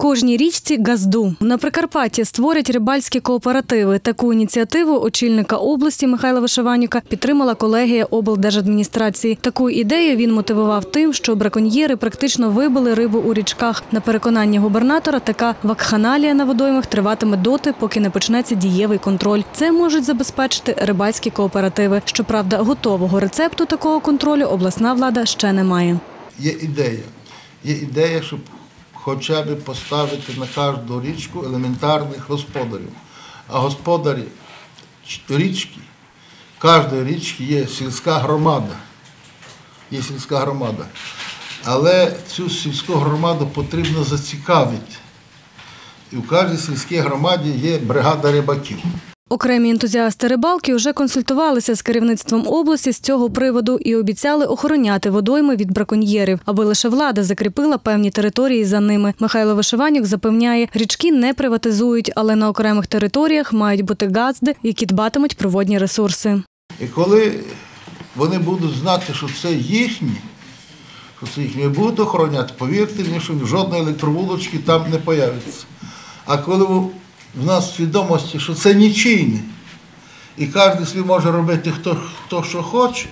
Кожній річці газду на Прикарпатті створять рибальські кооперативи. Таку ініціативу очільника області Михайла Вишиванюка підтримала колегія облдержадміністрації. Таку ідею він мотивував тим, що браконьєри практично вибили рибу у річках. На переконання губернатора, така вакханалія на водоймах триватиме доти, поки не почнеться дієвий контроль. Це можуть забезпечити рибальські кооперативи. Щоправда, готового рецепту такого контролю обласна влада ще не має. Є ідея. Є ідея, щоб хоча б поставити на кожну річку елементарних господарів. А господарі річки, кожної річки є сільська громада. Є сільська громада. Але цю сільську громаду потрібно зацікавити. І в кожній сільській громаді є бригада рибаків. Окремі ентузіасти рибалки вже консультувалися з керівництвом області з цього приводу і обіцяли охороняти водойми від браконьєрів, аби лише влада закріпила певні території за ними. Михайло Вишиванюк запевняє, річки не приватизують, але на окремих територіях мають бути газди, які дбатимуть про водні ресурси. І коли вони будуть знати, що це їхні, що це їхні, будуть охороняти, повірте мені, що жодної електровулочки там не появиться. А коли в нас свідомості, що це нічийне, і кожен собі може робити хто, хто що хоче,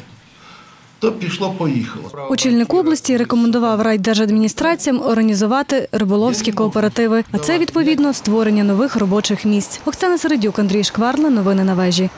то пішло-поїхало. Очільник області рекомендував райдержадміністраціям організувати риболовські кооперативи, а це відповідно створення нових робочих місць. Оксана Середюк, Андрій Шкварна, Новини на вежі.